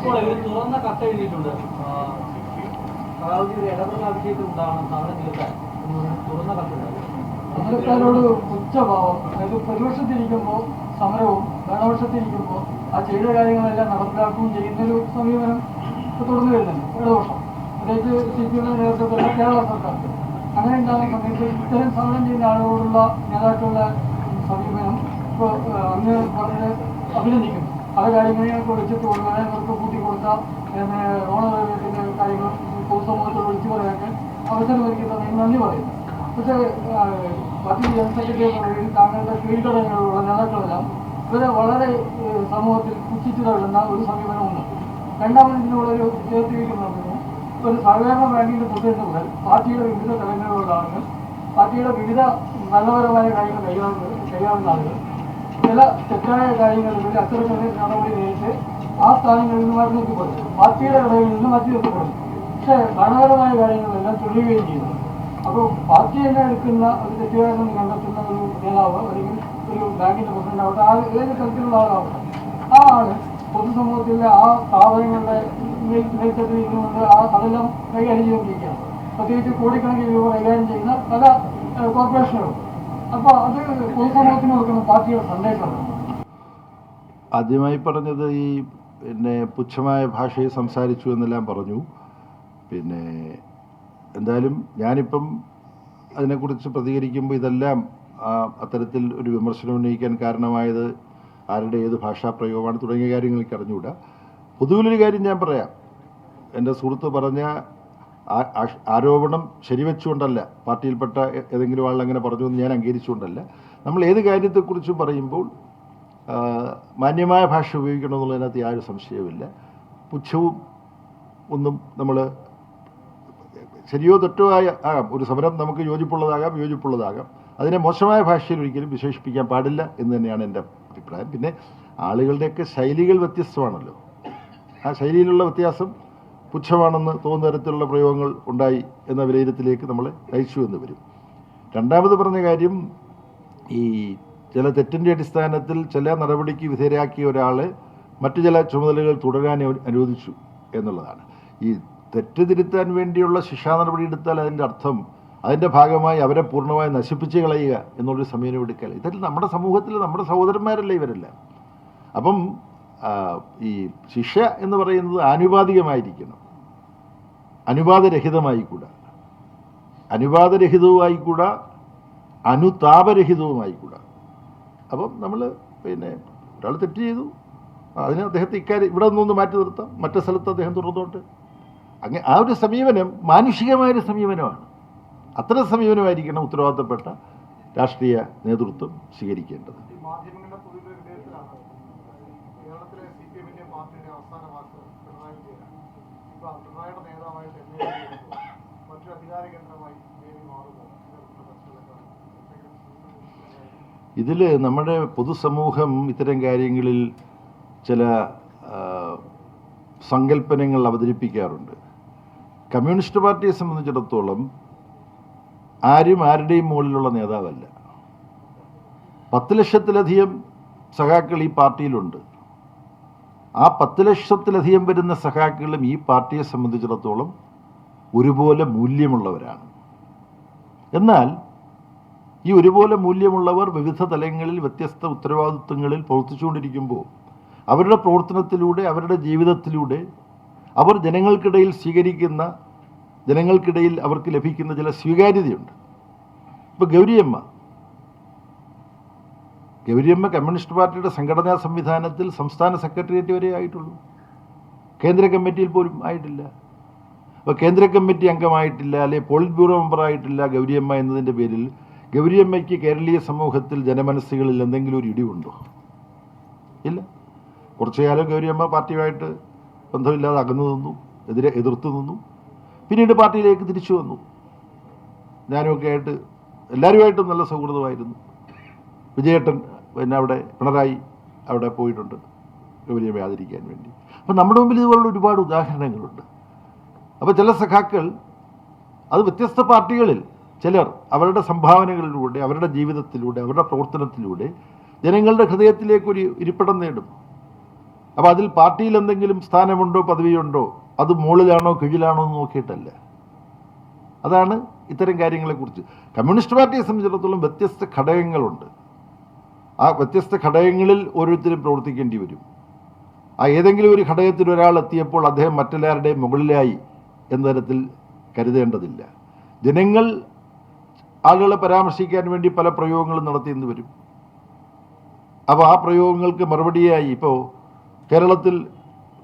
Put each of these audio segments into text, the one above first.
ഇപ്പോൾ ഇവർ തുറന്ന കത്ത് എഴുതിയിട്ടുണ്ട്. സഹാബിയുടെ ഇടപെടൽ ആവശ്യത്തിൽ ഉണ്ടാവണം സമരം തീർക്കാൻ തുറന്ന കത്തുണ്ട് സമരക്കാരോട് ഉച്ചഭാവം അതായത് പ്രതിപക്ഷത്തിരിക്കുമ്പോൾ സമരവും ഭരണപക്ഷത്തിരിക്കുമ്പോൾ ആ ചെയ്ത കാര്യങ്ങളെല്ലാം നടപ്പിലാക്കുകയും ചെയ്യുന്നൊരു സമീപനം ഇപ്പൊ തുടർന്നു വരുന്നുണ്ട്. ഇടതുപക്ഷം. പ്രത്യേകിച്ച് സി പി എമ്മിന്റെ നേതൃത്വത്തിലുള്ള കേരള സർക്കാർ. അങ്ങനെ ഉണ്ടാകുന്ന സമയത്ത് ഇത്തരം സമരം ചെയ്യുന്ന ആളുകളോടുള്ള നേതാക്കളുടെ സമീപനം? ഇപ്പോൾ അങ്ങ് വളരെ അഭിനന്ദിക്കുന്നു. പല കാര്യങ്ങളെയും വിളിച്ചിട്ട് കൊടുക്കാതെ അവർക്ക് കൂട്ടി കൊടുത്ത പിന്നെ ഓണത്തിന്റെ കാര്യങ്ങൾ പൊതുസമൂഹത്തോട് വിളിച്ചു പറയാൻ അവസരം ഒരുക്കുന്നത് നന്ദി പറയുന്നു. പക്ഷേ പാർട്ടി ജനറൽ സെക്രട്ടറി താങ്കളുടെ കീഴ്ത്തടങ്ങളിലുള്ള നേതാക്കളെല്ലാം ഇവരെ വളരെ സമൂഹത്തിൽ പുച്ഛിച്ചു തള്ളുന്ന ഒരു സമീപനമുണ്ട്. രണ്ടാമത് ഇതിനുള്ളൊരു ചേർത്തിരിക്കുന്നത് ഒരു സഹകരണ ബാങ്കിന്റെ പ്രസിഡന്റ് മുതൽ പാർട്ടിയുടെ വിവിധ തലങ്ങളിലുള്ള ആളുകൾ പാർട്ടിയുടെ വിവിധ നല്ലപരമായ കാര്യങ്ങൾ കൈകാര്യം കൈകാര്യം ആളുകൾ ചില തെറ്റായ കാര്യങ്ങളിൽ അത്തരത്തിലുള്ള നടപടി നേരിട്ട് ആ സ്ഥാനങ്ങളിൽ നിന്ന് മാറ്റി നിർത്തിപ്പെടുന്നു പാർട്ടിയുടെ ഇടയിൽ നിന്ന് മാറ്റി നിർത്തിപ്പെടുന്നു പക്ഷേ ഭരണപരമായ കാര്യങ്ങളെല്ലാം തെളിയുകയും ചെയ്യുന്നു അപ്പോൾ പാർട്ടി തന്നെ എടുക്കുന്ന ഒരു തെറ്റുകാരെന്ന് കണ്ടെത്തുന്ന ഒരു നേതാവ് അല്ലെങ്കിൽ ഒരു ബാങ്കിന്റെ പ്രസിഡന്റ് ആവട്ടെ ആ ഏത് തരത്തിലുള്ള ആളാവട്ടെ ആ ആൾ പൊതുസമൂഹത്തിലെ ആ സ്ഥാപനങ്ങളുടെ മേൽ- മേൽത്തട്ടിൽ ആ അതെല്ലാം കൈകാര്യം ചെയ്തുകൊണ്ടിരിക്കുകയാണ്. പ്രത്യേകിച്ച് കോടിക്കണക്കിന് രൂപ കൈകാര്യം ചെയ്യുന്ന പല കോർപ്പറേഷനുകളും. അപ്പോൾ അത് പൊതുസമൂഹത്തിന് കൊടുക്കുന്ന പാർട്ടിയുടെ സന്ദേശമാണ് ആദ്യമായി പറഞ്ഞത് ഈ പിന്നെ പുച്ഛമായ ഭാഷയിൽ സംസാരിച്ചു എന്നെല്ലാം പറഞ്ഞു. പിന്നെ എന്തായാലും ഞാനിപ്പം അതിനെക്കുറിച്ച് പ്രതികരിക്കുമ്പോൾ ഇതെല്ലാം അത്തരത്തിൽ ഒരു വിമർശനം ഉന്നയിക്കാൻ കാരണമായത് ആരുടെ ഏത് ഭാഷാ പ്രയോഗമാണ് തുടങ്ങിയ കാര്യങ്ങൾ അറിഞ്ഞുകൂടാ. പൊതുവിലൊരു കാര്യം ഞാൻ പറയാം. എന്റെ സുഹൃത്ത് പറഞ്ഞ ആരോപണം ശരിവെച്ചുകൊണ്ടല്ല പാർട്ടിയിൽപ്പെട്ട ഏതെങ്കിലും ആൾ അങ്ങനെ പറഞ്ഞു എന്ന് ഞാൻ അംഗീകരിച്ചുകൊണ്ടല്ല. നമ്മൾ ഏത് കാര്യത്തെക്കുറിച്ചും പറയുമ്പോൾ മാന്യമായ ഭാഷ ഉപയോഗിക്കണമെന്നുള്ളതിനകത്ത് യാതൊരു സംശയവുമില്ല. പുച്ഛവും ഒന്നും നമ്മൾ ശരിയോ തെറ്റോ ആയ ആകാം. ഒരു സമരം നമുക്ക് യോജിപ്പുള്ളതാകാം യോജിപ്പുള്ളതാകാം അതിനെ മോശമായ ഭാഷയിൽ ഒരിക്കലും വിശേഷിപ്പിക്കാൻ പാടില്ല എന്ന് തന്നെയാണ് എന്റെ അഭിപ്രായം. പിന്നെ ആളുകളുടെയൊക്കെ ശൈലികൾ വ്യത്യസ്തമാണല്ലോ. ആ ശൈലിയിലുള്ള വ്യത്യാസം പുച്ഛമാണെന്ന് തോന്നുന്ന തരത്തിലുള്ള പ്രയോഗങ്ങൾ ഉണ്ടായി എന്ന വിലയിരുത്തലേക്ക് നമ്മൾ നയിച്ചു എന്ന് വരും. രണ്ടാമത് പറഞ്ഞ കാര്യം ഈ ചില തെറ്റിന്റെ അടിസ്ഥാനത്തിൽ ചില നടപടിക്ക് വിധേയരാക്കിയ ഒരാളെ മറ്റു ചില ചുമതലകൾ തുടരാൻ അനുവദിച്ചു എന്നുള്ളതാണ്. ഈ തെറ്റ് തിരുത്താൻ വേണ്ടിയുള്ള ശിക്ഷാ നടപടി എടുത്താൽ അതിന്റെ അർത്ഥം അതിന്റെ ഭാഗമായി അവരെ പൂർണമായി നശിപ്പിച്ച് കളയുക എന്നുള്ളൊരു സമീപനം എടുക്കുക ഇതെല്ലാം നമ്മുടെ സമൂഹത്തിൽ നമ്മുടെ സഹോദരന്മാരല്ലേ ഇവരെല്ലാം? അപ്പം ഈ ശിക്ഷ എന്ന് പറയുന്നത് ആനുപാതികമായിരിക്കണം. അനുപാതരഹിതമായിക്കൂടാ. അനുപാതരഹിതവുമായിക്കൂടാ അനുതാപരഹിതവുമായിക്കൂടാ. അപ്പം നമ്മൾ പിന്നെ ഒരാൾ തെറ്റ് ചെയ്തു. അതിന് അദ്ദേഹത്തെ ഇക്കാര്യം ഇവിടെ നിന്നൊന്ന് മാറ്റി നിർത്താം. മറ്റു സ്ഥലത്ത് അദ്ദേഹം തുറന്നോട്ട് അങ്ങനെ ആ ഒരു സമീപനം മാനുഷികമായൊരു സമീപനമാണ്. അത്തരം സമീപനമായിരിക്കണം ഉത്തരവാദിത്തപ്പെട്ട രാഷ്ട്രീയ നേതൃത്വം സ്വീകരിക്കേണ്ടത്. കേരളത്തിലെ സി പി എമ്മിന്റെ പാർട്ടിയുടെ അവസാന വാക്ക് പിണറായി വിജയനാണ്. ഇപ്പൊ പിണറായിയുടെ നേതാവായിട്ട് എം എ മറ്റൊരു അധികാര കേന്ദ്രമായി ഇതിൽ നമ്മുടെ പൊതുസമൂഹം ഇത്തരം കാര്യങ്ങളിൽ ചില സങ്കല്പനങ്ങൾ അവതരിപ്പിക്കാറുണ്ട്. കമ്മ്യൂണിസ്റ്റ് പാർട്ടിയെ സംബന്ധിച്ചിടത്തോളം ആരും ആരുടെയും മുകളിലുള്ള നേതാവല്ല. പത്ത് ലക്ഷത്തിലധികം സഖാക്കൾ ഈ പാർട്ടിയിലുണ്ട്. ആ പത്ത് ലക്ഷത്തിലധികം വരുന്ന സഖാക്കളും ഈ പാർട്ടിയെ സംബന്ധിച്ചിടത്തോളം ഒരുപോലെ മൂല്യമുള്ളവരാണ്. എന്നാൽ ഈ ഒരുപോലെ മൂല്യമുള്ളവർ വിവിധ തലങ്ങളിൽ വ്യത്യസ്ത ഉത്തരവാദിത്വങ്ങളിൽ പ്രവർത്തിച്ചുകൊണ്ടിരിക്കുമ്പോൾ അവരുടെ പ്രവർത്തനത്തിലൂടെ അവരുടെ ജീവിതത്തിലൂടെ അവർ ജനങ്ങൾക്കിടയിൽ സ്വീകരിക്കുന്ന ജനങ്ങൾക്കിടയിൽ അവർക്ക് ലഭിക്കുന്ന ചില സ്വീകാര്യതയുണ്ട്. ഇപ്പോൾ ഗൗരിയമ്മ ഗൗരിയമ്മ കമ്മ്യൂണിസ്റ്റ് പാർട്ടിയുടെ സംഘടനാ സംവിധാനത്തിൽ സംസ്ഥാന സെക്രട്ടേറിയറ്റ് വരെ ആയിട്ടുള്ളൂ. കേന്ദ്ര കമ്മിറ്റിയിൽ പോലും ആയിട്ടില്ല. അപ്പോൾ കേന്ദ്ര കമ്മിറ്റി അംഗമായിട്ടില്ല അല്ലെങ്കിൽ പോളിറ്റ് ബ്യൂറോ മെമ്പറായിട്ടില്ല ഗൗരിയമ്മ എന്നതിന്റെ പേരിൽ ഗൗരിയമ്മയ്ക്ക് കേരളീയ സമൂഹത്തിൽ ജനമനസ്സുകളിൽ എന്തെങ്കിലും ഒരു ഇടിവുണ്ടോ? ഇല്ല. കുറച്ചു കാലം ഗൗരിയമ്മ പാർട്ടിയുമായിട്ട് ബന്ധമില്ലാതെ അകന്നു നിന്നു എതിരെ എതിർത്ത് നിന്നു. പിന്നീട് പാർട്ടിയിലേക്ക് തിരിച്ചു വന്നു. ഞാനുമൊക്കെ ആയിട്ട് എല്ലാവരുമായിട്ടും നല്ല സൗഹൃദമായിരുന്നു. വിജയേട്ടൻ പിന്നെ അവിടെ പിണറായി അവിടെ പോയിട്ടുണ്ട്. ഗൗരിയമ്മയെ ആദരിക്കാൻ വേണ്ടി. അപ്പം നമ്മുടെ മുമ്പിൽ ഇതുപോലുള്ള ഒരുപാട് ഉദാഹരണങ്ങളുണ്ട്. അപ്പോൾ ചില സഖാക്കൾ അത് വ്യത്യസ്ത പാർട്ടികളിൽ ചിലർ അവരുടെ സംഭാവനകളിലൂടെ അവരുടെ ജീവിതത്തിലൂടെ അവരുടെ പ്രവർത്തനത്തിലൂടെ ജനങ്ങളുടെ ഹൃദയത്തിലേക്ക് ഒരു ഇരിപ്പിടം നേടും. അപ്പോൾ അതിൽ പാർട്ടിയിൽ എന്തെങ്കിലും സ്ഥാനമുണ്ടോ പദവിയുണ്ടോ അത് മുകളിലാണോ കീഴിലാണോ എന്ന് നോക്കിയിട്ടല്ല. അതാണ് ഇത്തരം കാര്യങ്ങളെക്കുറിച്ച്. കമ്മ്യൂണിസ്റ്റ് പാർട്ടിയെ സംബന്ധിച്ചിടത്തോളം വ്യത്യസ്ത ഘടകങ്ങളുണ്ട്. ആ വ്യത്യസ്ത ഘടകങ്ങളിൽ ഓരോരുത്തരും പ്രവർത്തിക്കേണ്ടി വരും. ആ ഏതെങ്കിലും ഒരു ഘടകത്തിൽ ഒരാൾ എത്തിയപ്പോൾ അദ്ദേഹം മറ്റെല്ലാവരുടെയും മുകളിലായി എന്ന തരത്തിൽ കരുതേണ്ടതില്ല. ജനങ്ങൾ ആളുകളെ പരാമർശിക്കാൻ വേണ്ടി പല പ്രയോഗങ്ങളും നടത്തിയെന്ന് വരും. അപ്പോൾ ആ പ്രയോഗങ്ങൾക്ക് മറുപടിയായി ഇപ്പോൾ കേരളത്തിൽ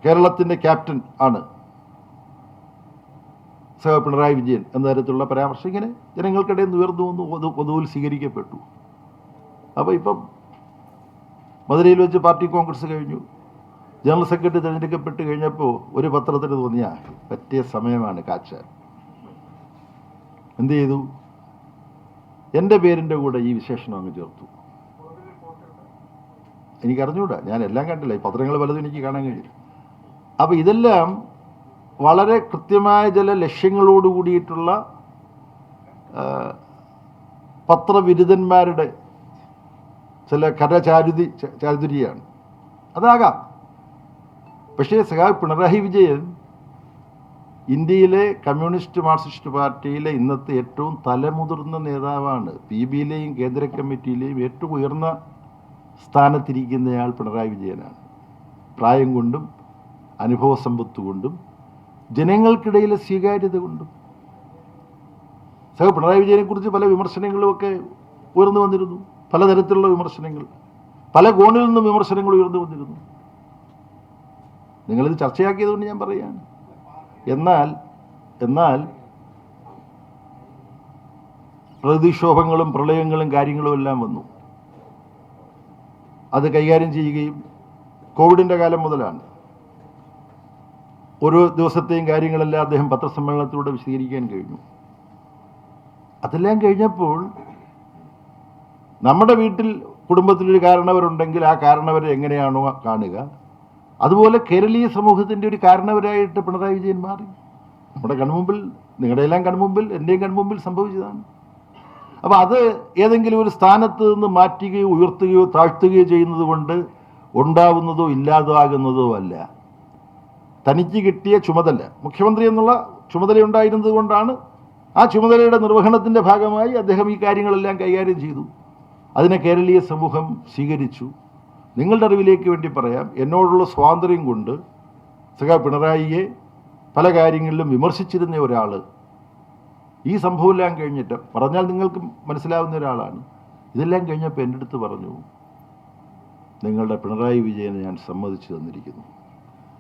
കേരളത്തിന്റെ ക്യാപ്റ്റൻ ആണ് സഹ പിണറായി വിജയൻ എന്ന തരത്തിലുള്ള പരാമർശം ഇങ്ങനെ ജനങ്ങൾക്കിടയിൽ നിന്ന് ഉയർന്നു വന്നു പൊതുവിൽ സ്വീകരിക്കപ്പെട്ടു. അപ്പോൾ ഇപ്പം മധുരയിൽ വെച്ച് പാർട്ടി കോൺഗ്രസ് കഴിഞ്ഞു. ജനറൽ സെക്രട്ടറി തിരഞ്ഞെടുക്കപ്പെട്ട് കഴിഞ്ഞപ്പോൾ ഒരു പത്രത്തിന് തോന്നിയ പറ്റിയ സമയമാണ് കാച്ച എന്ത് ചെയ്തു? എന്റെ പേരിന്റെ കൂടെ ഈ വിശേഷണം അങ്ങ് ചേർത്തു. എനിക്കറിഞ്ഞൂടാ ഞാൻ എല്ലാം കണ്ടില്ല. ഈ പത്രങ്ങൾ പലതും എനിക്ക് കാണാൻ കഴിയും. അപ്പോൾ ഇതെല്ലാം വളരെ കൃത്യമായ ചില ലക്ഷ്യങ്ങളോട് കൂടിയിട്ടുള്ള പത്രവിരുദ്ധന്മാരുടെ ചില കരചാരുതി ചാരുതിരിയാണ് അതാകാം. പക്ഷേ സഖാവ് പിണറായി വിജയൻ ഇന്ത്യയിലെ കമ്മ്യൂണിസ്റ്റ് മാർക്സിസ്റ്റ് പാർട്ടിയിലെ ഇന്നത്തെ ഏറ്റവും തലമുതിർന്ന നേതാവാണ്. പി ബിയിലെയും കേന്ദ്ര കമ്മിറ്റിയിലെയും ഏറ്റവും ഉയർന്ന സ്ഥാനത്തിരിക്കുന്നയാൾ പിണറായി വിജയനാണ്. പ്രായം കൊണ്ടും അനുഭവ സമ്പത്ത് കൊണ്ടും ജനങ്ങൾക്കിടയിലെ സ്വീകാര്യത കൊണ്ടും. സഹ പിണറായി വിജയനെക്കുറിച്ച് പല വിമർശനങ്ങളുമൊക്കെ ഉയർന്നു വന്നിരുന്നു. പലതരത്തിലുള്ള വിമർശനങ്ങൾ പല കോണിൽ നിന്നും വിമർശനങ്ങൾ ഉയർന്നു വന്നിരുന്നു. നിങ്ങളിത് ചർച്ചയാക്കിയതുകൊണ്ട് ഞാൻ പറയുകയാണ്. എന്നാൽ എന്നാൽ പ്രകൃതിക്ഷോഭങ്ങളും പ്രളയങ്ങളും കാര്യങ്ങളും എല്ലാം വന്നു. അത് കൈകാര്യം ചെയ്യുകയും കോവിഡിന്റെ കാലം മുതലാണ്. ഓരോ ദിവസത്തെയും കാര്യങ്ങളെല്ലാം അദ്ദേഹം പത്രസമ്മേളനത്തിലൂടെ വിശദീകരിക്കാൻ കഴിഞ്ഞു. അതെല്ലാം കഴിഞ്ഞപ്പോൾ നമ്മുടെ വീട്ടിൽ കുടുംബത്തിലൊരു കാരണവരുണ്ടെങ്കിൽ ആ കാരണവരെ എങ്ങനെയാണോ കാണുക. അതുപോലെ കേരളീയ സമൂഹത്തിന്റെ ഒരു കാരണവരായിട്ട് പിണറായി വിജയൻ മാറി. നമ്മുടെ കൺമുമ്പിൽ നിങ്ങളുടെ എല്ലാം കൺമുമ്പിൽ എന്റെയും കൺമുമ്പിൽ സംഭവിച്ചതാണ്. അപ്പോൾ അത് ഏതെങ്കിലും ഒരു സ്ഥാനത്ത് നിന്ന് മാറ്റുകയോ ഉയർത്തുകയോ താഴ്ത്തുകയോ ചെയ്യുന്നത് കൊണ്ട് ഉണ്ടാവുന്നതോ ഇല്ലാതാകുന്നതോ അല്ല. തനിക്ക് കിട്ടിയ ചുമതല മുഖ്യമന്ത്രി എന്നുള്ള ചുമതല ഉണ്ടായിരുന്നത് കൊണ്ടാണ് ആ ചുമതലയുടെ നിർവഹണത്തിന്റെ ഭാഗമായി അദ്ദേഹം ഈ കാര്യങ്ങളെല്ലാം കൈകാര്യം ചെയ്തു. അതിനെ കേരളീയ സമൂഹം സ്വീകരിച്ചു. നിങ്ങളുടെ അറിവിലേക്ക് വേണ്ടി പറയാം. എന്നോടുള്ള സ്വാതന്ത്ര്യം കൊണ്ട് സഖാ പിണറായിയെ പല കാര്യങ്ങളിലും വിമർശിച്ചിരുന്ന ഒരാൾ ഈ സംഭവമെല്ലാം കഴിഞ്ഞിട്ട് പറഞ്ഞാൽ നിങ്ങൾക്ക് മനസ്സിലാവുന്ന ഒരാളാണ്. ഇതെല്ലാം കഴിഞ്ഞപ്പോൾ എന്റെ അടുത്ത് പറഞ്ഞു നിങ്ങളുടെ പിണറായി വിജയനെ ഞാൻ സമ്മതിച്ചു തന്നിരിക്കുന്നു.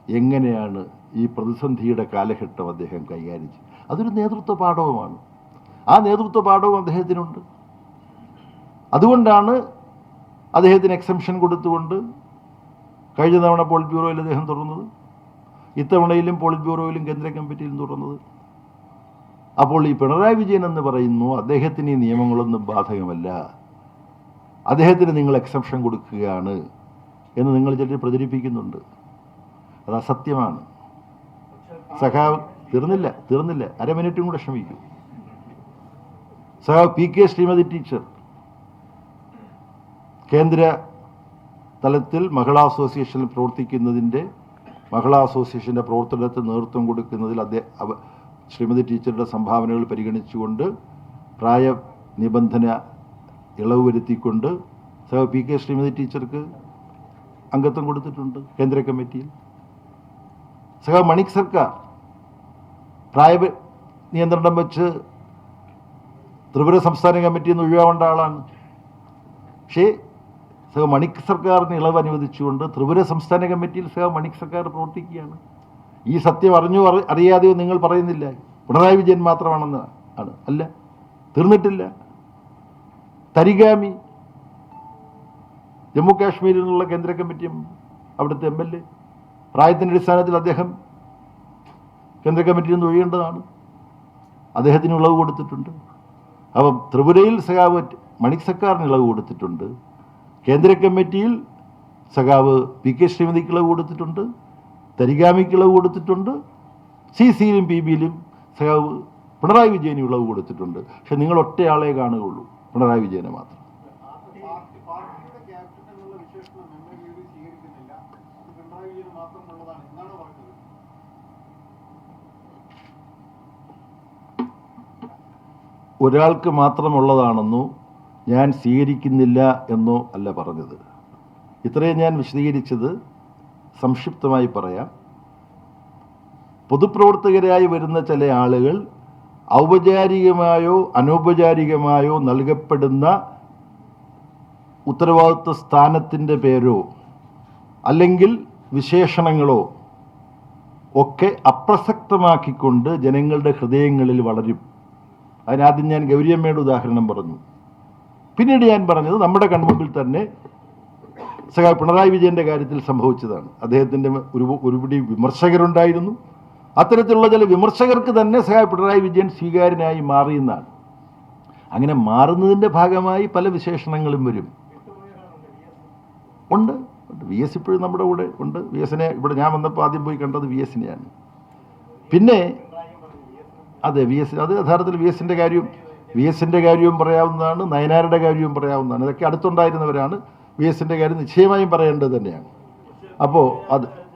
എങ്ങനെയാണ് ഈ പ്രതിസന്ധിയുടെ കാലഘട്ടം അദ്ദേഹം കൈകാര്യം അതൊരു നേതൃത്വ പാഠവുമാണ്. ആ നേതൃത്വ പാഠവും അദ്ദേഹത്തിനുണ്ട്. അതുകൊണ്ടാണ് അദ്ദേഹത്തിന് എക്സംഷൻ കൊടുത്തുകൊണ്ട് കഴിഞ്ഞ തവണ പോളിറ്റ് ബ്യൂറോയിൽ അദ്ദേഹം തുറന്നത് ഇത്തവണയിലും പോളിറ്റ് ബ്യൂറോയിലും കേന്ദ്ര കമ്മിറ്റിയിലും തുറന്നത് അപ്പോൾ ഈ പിണറായി വിജയൻ എന്ന് പറയുന്നു അദ്ദേഹത്തിന് ഈ നിയമങ്ങളൊന്നും ബാധകമല്ല. അദ്ദേഹത്തിന് നിങ്ങൾ എക്സംഷൻ കൊടുക്കുകയാണ് എന്ന് നിങ്ങൾ ചിലർ പ്രചരിപ്പിക്കുന്നുണ്ട്. അത് അസത്യമാണ്. സഖാവ് തീർന്നില്ല തീർന്നില്ല. അര മിനിറ്റും കൂടെ ക്ഷമിക്കൂ സഖാവ് പി കെ ശ്രീമതി ടീച്ചർ കേന്ദ്ര തലത്തിൽ മഹിളാ അസോസിയേഷനിൽ പ്രവർത്തിക്കുന്നതിന്റെ മഹിളാ അസോസിയേഷന്റെ പ്രവർത്തനത്തിന് നേതൃത്വം കൊടുക്കുന്നതിൽ അദ്ദേഹം ശ്രീമതി ടീച്ചറുടെ സംഭാവനകൾ പരിഗണിച്ചുകൊണ്ട് പ്രായ നിബന്ധന ഇളവ് വരുത്തിക്കൊണ്ട് സഹ പി കെ ശ്രീമതി ടീച്ചർക്ക് അംഗത്വം കൊടുത്തിട്ടുണ്ട് കേന്ദ്ര കമ്മിറ്റിയിൽ. സഹ മണിക് സർക്കാർ പ്രായ നിയന്ത്രണം വെച്ച് ത്രിപുര സംസ്ഥാന കമ്മിറ്റിയിൽ നിന്ന് ഒഴിവാവേണ്ട ആളാണ്. പക്ഷേ സഹ മണിക് സർക്കാരിന് ഇളവ് അനുവദിച്ചുകൊണ്ട് ത്രിപുര സംസ്ഥാന കമ്മിറ്റിയിൽ സഹ മണിക് സർക്കാർ പ്രവർത്തിക്കുകയാണ്. ഈ സത്യം അറിഞ്ഞോ അറി- അറിയാതെയോ നിങ്ങൾ പറയുന്നില്ല. പിണറായി വിജയൻ മാത്രമാണെന്ന് ആണ്. അല്ല. തീർന്നിട്ടില്ല. തരിഗാമി ജമ്മു കാശ്മീരിൽ നിന്നുള്ള കേന്ദ്ര കമ്മിറ്റിയും അവിടുത്തെ എം എൽ എ. പ്രായത്തിന്റെ അടിസ്ഥാനത്തിൽ അദ്ദേഹം കേന്ദ്ര കമ്മിറ്റിയിൽ നിന്ന് ഒഴിയേണ്ടതാണ്. അദ്ദേഹത്തിന് ഇളവ് കൊടുത്തിട്ടുണ്ട്. അപ്പം ത്രിപുരയിൽ സഖാവ് മണിക് സർക്കാരിന് ഇളവ് കൊടുത്തിട്ടുണ്ട്. കേന്ദ്ര കമ്മിറ്റിയിൽ സഖാവ് പി കെ ശ്രീമതിക്ക് ഇളവ് കൊടുത്തിട്ടുണ്ട് തരികാമിക്ക് ഇളവ് കൊടുത്തിട്ടുണ്ട് സി സിയിലും പി ബിയിലും സഖാവ് പിണറായി വിജയനും ഇളവ് കൊടുത്തിട്ടുണ്ട്. പക്ഷെ നിങ്ങൾ ഒറ്റയാളെ കാണുകയുള്ളൂ പിണറായി വിജയനെ മാത്രം. ഒരാൾക്ക് മാത്രമുള്ളതാണെന്നോ ഞാൻ സ്വീകരിക്കുന്നില്ല എന്നോ അല്ല പറഞ്ഞത്. ഇത്രയും ഞാൻ വിശദീകരിച്ചത് സംക്ഷിപ്തമായി പറയാം. പൊതുപ്രവർത്തകരായി വരുന്ന ചില ആളുകൾ ഔപചാരികമായോ അനൗപചാരികമായോ നൽകപ്പെടുന്ന ഉത്തരവാദിത്വ സ്ഥാനത്തിന്റെ പേരോ അല്ലെങ്കിൽ വിശേഷണങ്ങളോ ഒക്കെ അപ്രസക്തമാക്കിക്കൊണ്ട് ജനങ്ങളുടെ ഹൃദയങ്ങളിൽ വളരും. അതിനാദ്യം ഞാൻ ഗൗരിയമ്മയുടെ ഉദാഹരണം പറഞ്ഞു. പിന്നീട് ഞാൻ പറഞ്ഞത് നമ്മുടെ കൺമുമ്പിൽ തന്നെ സഖാ പിണറായി വിജയന്റെ കാര്യത്തിൽ സംഭവിച്ചതാണ്. അദ്ദേഹത്തിന്റെ ഒരു ഒരുപിടി വിമർശകരുണ്ടായിരുന്നു. അത്തരത്തിലുള്ള ചില വിമർശകർക്ക് തന്നെ സഹായ പിണറായി വിജയൻ സ്വീകാര്യനായി മാറിയെന്നാണ് അങ്ങനെ മാറുന്നതിന്റെ ഭാഗമായി പല വിശേഷണങ്ങളും വരും. ഉണ്ട്. വി എസ് ഇപ്പോഴും നമ്മുടെ കൂടെ ഉണ്ട്. വി എസിനെ ഇവിടെ ഞാൻ വന്നപ്പോൾ ആദ്യം പോയി കണ്ടത് വി എസിനെയാണ്. പിന്നെ അതെ വി എസ് അത് യഥാർത്ഥത്തിൽ വി എസിന്റെ കാര്യവും വി എസിന്റെ കാര്യവും പറയാവുന്നതാണ് നയനാരുടെ കാര്യവും പറയാവുന്നതാണ്. ഇതൊക്കെ അടുത്തുണ്ടായിരുന്നവരാണ്. വി എസിന്റെ കാര്യം നിശ്ചയമായും പറയേണ്ടത് തന്നെയാണ്. അപ്പോൾ അത്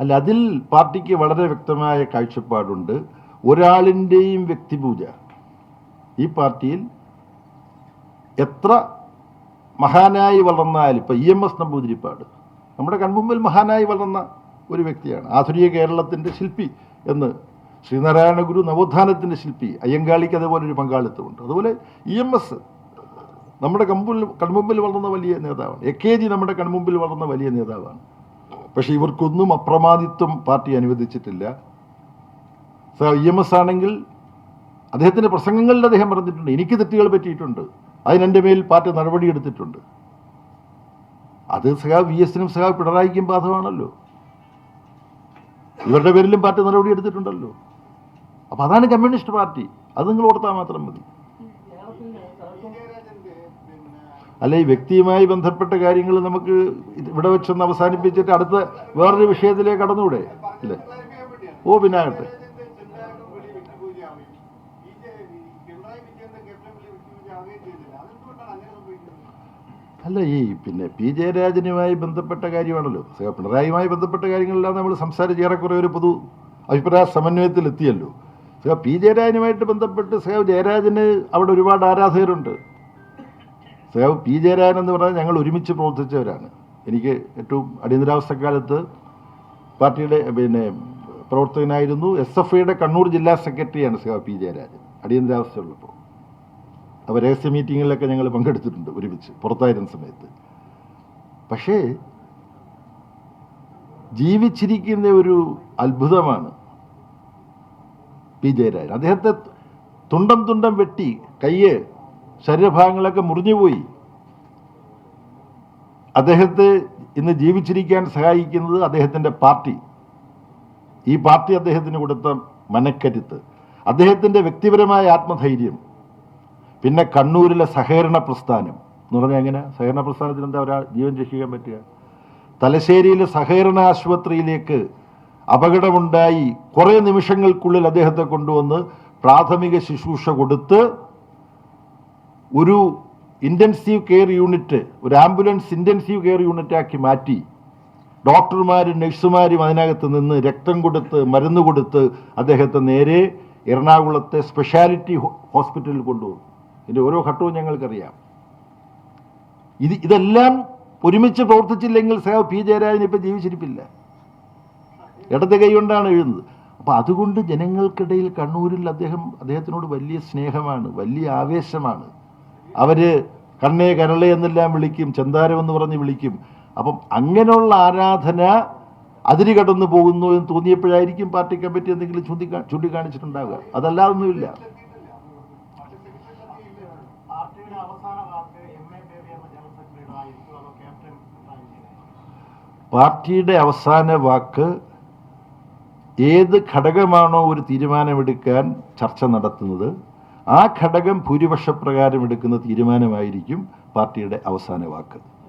അല്ല അതിൽ പാർട്ടിക്ക് വളരെ വ്യക്തമായ കാഴ്ചപ്പാടുണ്ട്. ഒരാളിന്റെയും വ്യക്തിപൂജ. ഈ പാർട്ടിയിൽ എത്ര മഹാനായി വളർന്നാലും ഇപ്പം ഇ എം എസ് നമ്പൂതിരിപ്പാട്. നമ്മുടെ കൺമുമ്പിൽ മഹാനായി വളർന്ന ഒരു വ്യക്തിയാണ് ആധുനിക കേരളത്തിന്റെ ശില്പി എന്ന് ശ്രീനാരായണ ഗുരു നവോത്ഥാനത്തിന്റെ ശില്പി അയ്യങ്കാളിക്ക് അതേപോലെ ഒരു പങ്കാളിത്തമുണ്ട്. അതുപോലെ ഇ എം എസ് നമ്മുടെ കമ്പിൽ കൺമുമ്പിൽ വളർന്ന വലിയ നേതാവാണ്. എ കെ ജി നമ്മുടെ കൺമുമ്പിൽ വളർന്ന വലിയ നേതാവാണ്. പക്ഷേ ഇവർക്കൊന്നും അപ്രമാദിത്വം പാർട്ടി അനുവദിച്ചിട്ടില്ല. സർ ഇ എം എസ് ആണെങ്കിൽ അദ്ദേഹത്തിന്റെ പ്രസംഗങ്ങളിൽ അദ്ദേഹം പറഞ്ഞിട്ടുണ്ട്. എനിക്ക് തെറ്റുകൾ പറ്റിയിട്ടുണ്ട്. അതിനെന്റെ മേൽ പാർട്ടി നടപടിയെടുത്തിട്ടുണ്ട്. അത് സഖാവ് വി എസിനും സഖാവ് പിണറായിക്കും ബാധമാണല്ലോ ഇവരുടെ പേരിലും പാർട്ടി നടപടി എടുത്തിട്ടുണ്ടല്ലോ അപ്പം അതാണ് കമ്മ്യൂണിസ്റ്റ് പാർട്ടി. അത് നിങ്ങൾ കൊടുത്താൽ മാത്രം മതി. അല്ല ഈ വ്യക്തിയുമായി ബന്ധപ്പെട്ട കാര്യങ്ങൾ നമുക്ക് ഇവിടെ വെച്ചൊന്ന് അവസാനിപ്പിച്ചിട്ട് അടുത്ത വേറൊരു വിഷയത്തിലേക്ക് കടന്നുകൂടെ അല്ലേ ഓ പിന്നാകട്ടെ അല്ല ഈ പിന്നെ പി ജയരാജനുമായി ബന്ധപ്പെട്ട കാര്യമാണല്ലോ. പിണറായിയുമായി ബന്ധപ്പെട്ട കാര്യങ്ങളെല്ലാം നമ്മൾ സംസാരിച്ച് ഏറെക്കുറെ ഒരു പൊതു അഭിപ്രായ സമന്വയത്തിലെത്തിയല്ലോ. പി ജയരാജനുമായിട്ട് ബന്ധപ്പെട്ട് സേവ് ജയരാജന് അവിടെ ഒരുപാട് ആരാധകരുണ്ട്. സേവ് പി ജയരാജൻ എന്ന് പറഞ്ഞാൽ ഞങ്ങൾ ഒരുമിച്ച് പ്രവർത്തിച്ചവരാണ്. എനിക്ക് ഏറ്റവും അടിയന്തരാവസ്ഥക്കാലത്ത് പാർട്ടിയുടെ പിന്നെ പ്രവർത്തകനായിരുന്നു എസ് എഫ് ഐയുടെ കണ്ണൂർ ജില്ലാ സെക്രട്ടറിയാണ് സേവ് പി ജയരാജൻ. അടിയന്തരാവസ്ഥയുള്ളപ്പോൾ. അപ്പോൾ രഹസ്യ മീറ്റിങ്ങിലൊക്കെ ഞങ്ങൾ പങ്കെടുത്തിട്ടുണ്ട് ഒരുമിച്ച് പുറത്തായിരുന്ന സമയത്ത്. പക്ഷേ ജീവിച്ചിരിക്കുന്ന ഒരു അത്ഭുതമാണ് പി ജയരാജൻ അദ്ദേഹത്തെ തുണ്ടം തുണ്ടം വെട്ടി കയ്യ് ശരീരഭാഗങ്ങളൊക്കെ മുറിഞ്ഞുപോയി അദ്ദേഹത്തെ ഇന്ന് ജീവിച്ചിരിക്കാൻ സഹായിക്കുന്നത് അദ്ദേഹത്തിന്റെ പാർട്ടി. ഈ പാർട്ടി അദ്ദേഹത്തിന് കൊടുത്ത മനക്കരുത്ത്. അദ്ദേഹത്തിന്റെ വ്യക്തിപരമായ ആത്മധൈര്യം. പിന്നെ കണ്ണൂരിലെ സഹകരണ പ്രസ്ഥാനം. എന്ന് പറഞ്ഞാൽ എങ്ങനെ? സഹകരണ പ്രസ്ഥാനത്തിന് എന്താ ഒരാൾ ജീവൻ രക്ഷിക്കാൻ പറ്റുക? തലശ്ശേരിയിലെ സഹകരണ ആശുപത്രിയിലേക്ക് അപകടമുണ്ടായി. കുറേ നിമിഷങ്ങൾക്കുള്ളിൽ അദ്ദേഹത്തെ കൊണ്ടുവന്ന് പ്രാഥമിക ശുശ്രൂഷ കൊടുത്ത് ഒരു ഇന്റൻസീവ് കെയർ യൂണിറ്റ് ഒരു ആംബുലൻസ് ഇന്റൻസീവ് കെയർ യൂണിറ്റാക്കി മാറ്റി. ഡോക്ടർമാരും നഴ്സുമാരും അതിനകത്ത് നിന്ന് രക്തം കൊടുത്ത് മരുന്ന് കൊടുത്ത് അദ്ദേഹത്തെ നേരെ എറണാകുളത്തെ സ്പെഷ്യാലിറ്റി ഹോസ്പിറ്റലിൽ കൊണ്ടുപോകും ഇതിന്റെ ഓരോ ഘട്ടവും ഞങ്ങൾക്കറിയാം. ഇത് ഇതെല്ലാം ഒരുമിച്ച് പ്രവർത്തിച്ചില്ലെങ്കിൽ സേവ് പി ജയരാജൻ ഇപ്പം ജീവിച്ചിരിപ്പില്ല. ഇടത് കൈ കൊണ്ടാണ് എഴുതുന്നത്. അപ്പോൾ അതുകൊണ്ട് ജനങ്ങൾക്കിടയിൽ കണ്ണൂരിൽ അദ്ദേഹം അദ്ദേഹത്തിനോട് വലിയ സ്നേഹമാണ് വലിയ ആവേശമാണ്. അവർ കണ്ണേ കരളെ എന്നെല്ലാം വിളിക്കും ചെന്താരം എന്ന് പറഞ്ഞ് വിളിക്കും. അപ്പം അങ്ങനെയുള്ള ആരാധന അതിരി കടന്നു പോകുന്നു എന്ന് തോന്നിയപ്പോഴായിരിക്കും പാർട്ടി കമ്മിറ്റി എന്തെങ്കിലും ചൂണ്ടിക്കാ ചൂണ്ടിക്കാണിച്ചിട്ടുണ്ടാവുക. അതല്ലാതൊന്നുമില്ല. പാർട്ടിയുടെ അവസാന വാക്ക് ഏത് ഘടകമാണോ ഒരു തീരുമാനമെടുക്കാൻ ചർച്ച നടത്തുന്നത് ആ ഘടകം ഭൂരിപക്ഷ പ്രകാരം എടുക്കുന്ന തീരുമാനമായിരിക്കും പാർട്ടിയുടെ അവസാന വാക്ക്.